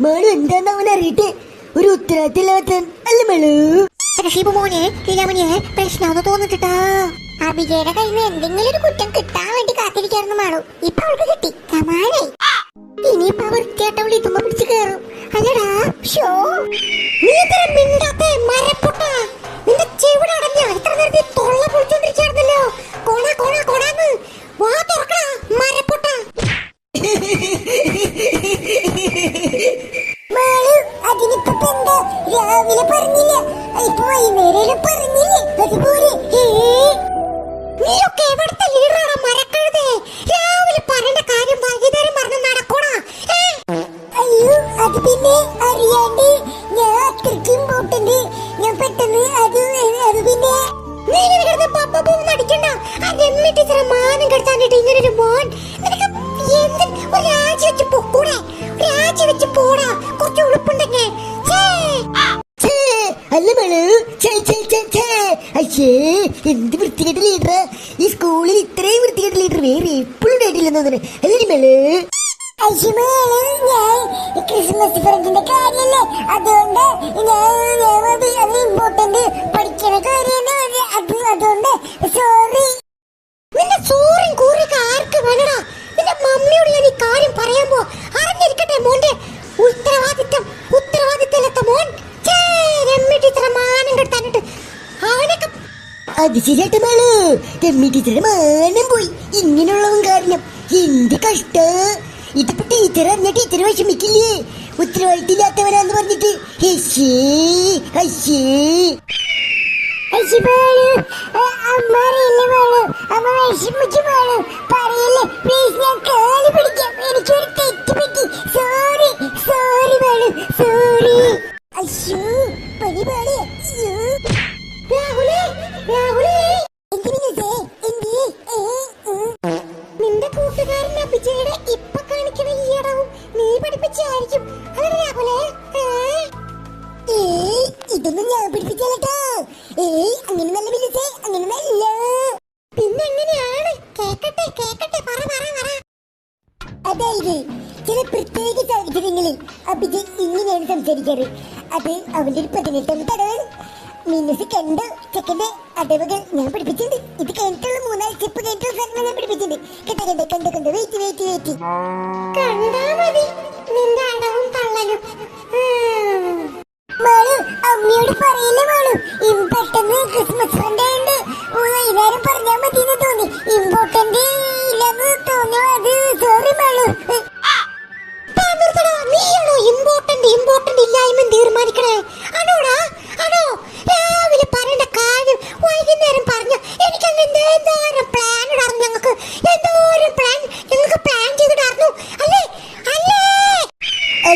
മാളു എന്താന്ന് അവൻ അറിയിട്ട്? ഒരു ഉത്തരവാദിത്തമില്ലാത്ത അല്ല മേളു? ഋഷിബ് മോനെ ലീലാമണിയെ പ്രശ്നമെന്ന് തോന്നിട്ടാ അഭിജയുടെ കയ്യിൽ നിന്ന് എന്തെങ്കിലും ഒരു കുറ്റം കിട്ടാൻ വേണ്ടി കാത്തിരിക്കായിരുന്നു മാളു. ഇപ്പൊ അവൾക്ക് കിട്ടി. കമാനായി ഇനിയിപ്പൊ അവർ ചേട്ടൻ വിളിക്കുമ്പോ പിടിച്ചു കയറും. അല്ലടാ ഷോ നീ ഇത്ര മിണ്ടാത്ത മരപ്പൊട്ട. നിന്റെ ചെവിടെ അടഞ്ഞ ഇത്ര നേരത്തെ തൊള്ള പൊളിച്ചോണ്ടിരിക്കായിരുന്നല്ലോ. കോണ കോണ കോണാന്ന്. വാ തുറക്കടാ മരപ്പൊട്ട. രാവിലെ പറഞ്ഞില്ല. ഇപ്പൊ വൈകുന്നേരം പറഞ്ഞില്ലേ? അയ്യേ എന്ത് വൃത്തികെട്ട ലീഡർ ഈ സ്കൂളിൽ ഇത്രയും വൃത്തികെട്ട ലീഡർ വേറെ എപ്പോഴും ഉണ്ടായിട്ടില്ലെന്ന് തോന്നുന്നു. അല്ലേ മാളു ക്രിസ്മസ് അതുകൊണ്ട് ഇമ്പോർട്ടന്റ് പഠിക്കണ കാര്യമാണ് അതുകൊണ്ട് സോറി അത് ശരിയാട്ടെ മാളു രമ്യ ടീച്ചറുടെ മാനം പോയി. ഇങ്ങനെയുള്ളവൻ കാരണം. എന്ത് കഷ്ട? ഇതിപ്പോ ടീച്ചർ അറിഞ്ഞ ടീച്ചർ വിഷമിക്കില്ലേ? ഉത്തരവാദിത്തമില്ലാത്തവനാന്ന് പറഞ്ഞിട്ട്. ഹെശ്ശേ ഹശ്ശേ എനിക്ക് അറിയില്ല മാളു ഇതൊന്നും ഞാൻ പിടിപ്പിച്ചല്ലോ ഏയ് അങ്ങനെ നല്ല വിളിച്ചേ അങ്ങനെ നല്ല പിന്നെ എങ്ങനെയാണ് കേക്കട്ടെ കേക്കട്ടെ പറ പറ പറ. അതായത് ചില പ്രത്യേക സാഹചര്യങ്ങളിൽ അഭിജയ് ഇങ്ങനെയാണ് സംസാരിക്കാറ്. അത് അവന്റെ ഒരു പതിനെട്ടാം തടവാണ് മിനസ് കണ്ടു ചെക്കന്റെ അടവുകൾ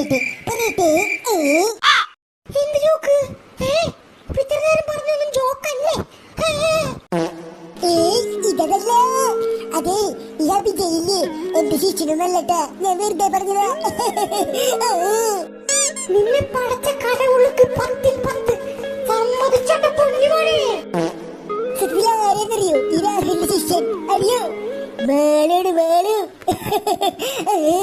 പറയട്ടെ പറയട്ടെ ഏ? എന്ത് ജോക്ക്? ഏ? നേരം പറഞ്ഞൊന്നും ജോക്കല്ലേ? ഇതല്ല? അതെ ഈ അഭിജയില്ലേ എന്റെ ശിഷ്യനൊന്നല്ലട്ടാ ഞാൻ വെറുതെ പറഞ്ഞതാ. നിന്നെ പടച്ച കടവുൾക്ക് പത്തിൽ പത്ത് സമ്മതിച്ചട്ട ആരെന്നറിയോ ഈ രാഹുലിന്റെ ശിഷ്യൻ. അറിയോ മാളാണ് മാളു എന്റെ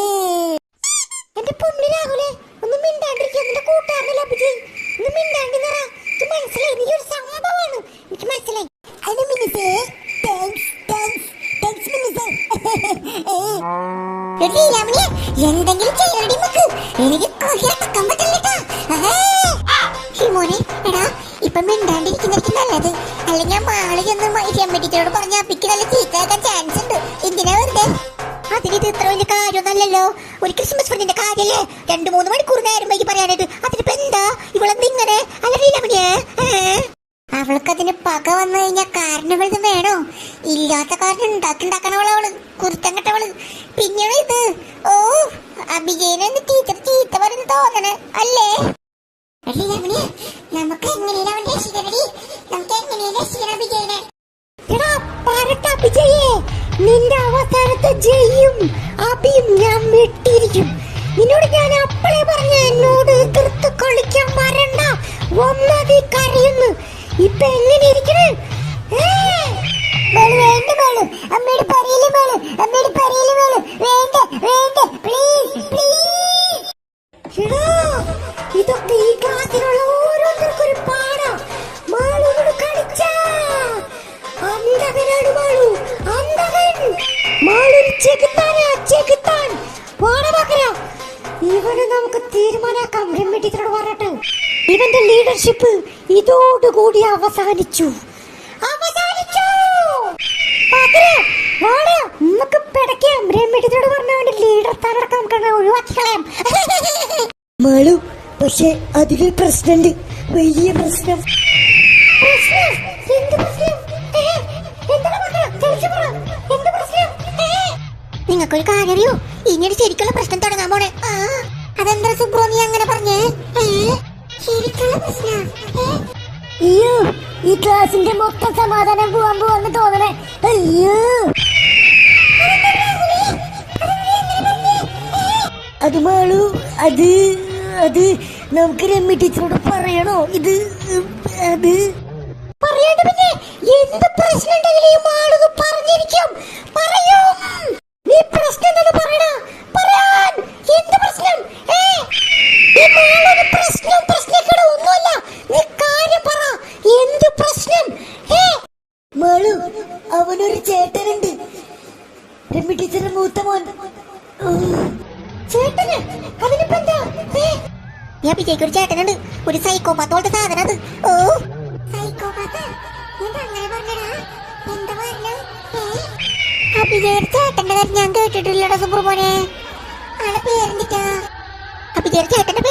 നല്ലത്. അല്ലെങ്കിൽ മാളി രമ്യ ടീച്ചറോട് പറഞ്ഞ അപ്പിക്ക് നല്ല ചീത്തയാക്കാൻ ചാൻസ് ഉണ്ട്. എന്തിനാ വെറുതെ? അതിന് ഇത് ഇത്ര വലിയ കാര്യമൊന്നല്ലല്ലോ ഒരു ക്രിസ്മസ് ഫ്രണ്ടിന്റെ കാര്യല്ലേ? രണ്ടു മൂന്ന് മണിക്കൂർ നേരം വൈകി പറയാനായിട്ട്. അതിനിപ്പോ എന്താ? ഇവളെന്തിങ്ങനെ അല്ലറിയില്ല അവനെ അവൾക്കതിന് പക വന്നു കഴിഞ്ഞാൽ വേണോ? ഇല്ലാത്ത കാരണം ഉണ്ടാക്കിണ്ടാക്കണവൾ അവൾ കുരുത്തം കെട്ടവൾ. പിന്നെയാണ് ഇത്? ഓ അഭിജയനെ ടീച്ചർ ചീത്ത തോന്നണ് അല്ലേ? നമുക്ക് എങ്ങനെയാണ് രക്ഷിക്കണടി നമുക്ക് എങ്ങനെയാണ് രക്ഷിക്കണം അഭിജയനെ? എടാ പറട്ട അഭിജയേ നിന്റെ അവസാനത്തെ ജയും അഭിയും ഞാൻ വെട്ടിയിരിക്കും നിന്നോട് ഞാൻ അപ്പളേ പറഞ്ഞ എന്നോട് എതിർത്ത് കളിക്കാൻ വരണ്ട. ഒന്നതി കരയുന്നു. ഇപ്പൊ എങ്ങനെ ഇരിക്കണേ? അമ്മയുടെ പറയില്ല ഇവന് നമുക്ക് തീരുമാനാക്കാം രമ്യ ടീച്ചറോട് ഇവന്റെ ലീഡർഷിപ്പ് ഇതോടുകൂടി അവസാനിച്ചു അവസാനിച്ചു നമുക്ക് പിടയ്ക്കാം രമ്യ ടീച്ചറോട് പറഞ്ഞ അവന്റെ ലീഡർ സ്ഥാനടക്കം നമുക്ക് ഒഴിവാക്കി കളയാം മാളു പക്ഷെ അതിലൊരു പ്രശ്നമുണ്ട് വലിയ പ്രശ്നം നിങ്ങൾക്കൊരു കാര്യം അറിയോ ഇങ്ങനെ ശരിക്കുള്ള പ്രശ്നം തുടങ്ങാൻ പോണേ. അതെന്താ സുബ്രോ നീ അങ്ങനെ പറഞ്ഞേ? ശരിക്കുള്ള പ്രശ്നം? അയ്യോ ഈ ക്ലാസിന്റെ മൊത്തം സമാധാനം പോവാൻ പോവാന്ന് തോന്നണേ. അയ്യോ. അത് മാളു അത് അത് നമുക്ക് രമ്മി ടീച്ചറോട് പറയണോ? ഇത് അത്. പറയാണ്ട് പിന്നെ എന്ത് പ്രശ്നം ഉണ്ടെങ്കിലും ഈ മാളത് പറഞ്ഞിരിക്കും പറയും നീ പ്രശ്നം എന്താന്ന് പറയടാ പറയാൻ എന്ത് പ്രശ്നം ഏ ഈ മാളൊരു പ്രശ്നം പ്രശ്നക്കേട് ഒന്നുമല്ല നീ കാര്യം പറ എന്ത് പ്രശ്നം ഏ മാളു അവനൊരു ചേട്ടനുണ്ട് രമ്യ ടീച്ചറിന്റെ മൂത്ത മോൻ. ഉം. ചേട്ടന്? അതിനിപ്പോ എന്താ ഞാൻ വിജയ്ക്ക് ഒരു ചേട്ടനുണ്ട്. ഒരു സൈക്കോ പത്തോളത്തെ സാധനം അത്. ഓ. സൈക്കോപാത്ത് അങ്ങനെ പറഞ്ഞടാ എന്താ പറഞ്ഞ? അഭിജയുടെ ചേട്ടന്റെ കാര്യം ഞാൻ കേട്ടിട്ടില്ലടാ സുബ്രഹ്മണ്യെ. ആളെ പേരെന്തിട്ടാ? അഭിജയുടെ ചേട്ടന്റെ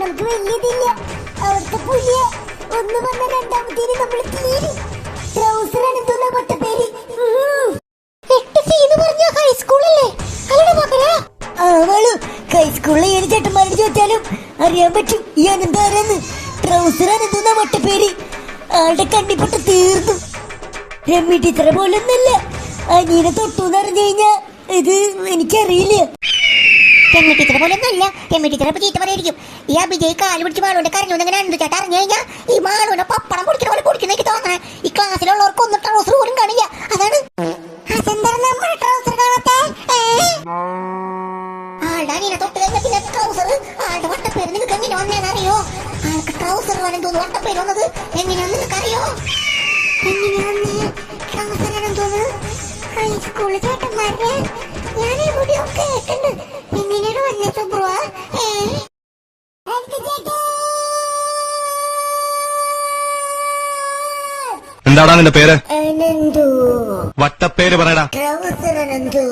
നമുക്ക് വലിയതില്ല അവിടുത്തെ പുലിയെ ഒന്ന് വന്ന രണ്ടാമത്തേന് നമ്മൾ തീരി. ട്രൗസർ. എട്ട് സി എന്ന് പറഞ്ഞ ഹൈസ്കൂളല്ലേ അവൾ അറിയാൻ പറ്റും. ട്രൗസർ അനന്തുന്ന മൊട്ടപ്പേര് ആളുടെ കണ്ണിപ്പൊട്ട തീർന്നു. രമ്മി ടീച്ചറെ പോലൊന്നല്ല. അനിയനെ തൊട്ടു എന്ന് അറിഞ്ഞു കഴിഞ്ഞാ ഇത് എനിക്കറിയില്ല. രമ്യ ടീച്ചറെ പോലെ ഒന്നല്ല രമ്യ ടീച്ചറെ ഇപ്പൊ ചീത്ത പറയായിരിക്കും. ഈ അഭിജയ് കാൽ പിടിച്ച് മാളുവിന്റെ കരഞ്ഞു അങ്ങനെ അനന്തു ചേട്ടാ അറിഞ്ഞു കഴിഞ്ഞാൽ ഈ മാളുവിനെ പപ്പടം പൊടിക്കുന്ന പോലെ പൊടിക്കുന്ന എനിക്ക് തോന്നണേ. ഈ ക്ലാസ്സിലുള്ളവർക്ക് ഒന്നും ട്രൗസർ പോലും കാണില്ല. അതാണ്. അതെന്താണ് നമ്മുടെ ട്രൗസർ കാണാത്തെ? ആളുടെ അനിയനെ തൊട്ട് കഴിഞ്ഞ പിന്നെ ട്രൗസർ ആളുടെ വട്ടപ്പേര് നിങ്ങൾക്ക് അറിയോ? ആൾക്ക് ട്രൗസർ വനെന്തോന്ന് വട്ടപ്പേര് വന്നത് എങ്ങനെയാന്ന് നിങ്ങൾക്ക് അറിയോ? എങ്ങനെ വന്നേ ട്രൗസർ ആണെന്തോന്ന് ഹൈസ്കൂളിൽ ചേട്ടന്മാരുടെ ഞാൻ എവിടെയോ കേട്ടിട്ടുണ്ട് സുബ്രുവ ഏ എന്താടാ നിന്റെ പേര്? അനന്തു. വട്ടപ്പേര് പറയടാ. ട്രൗസർ അനന്തു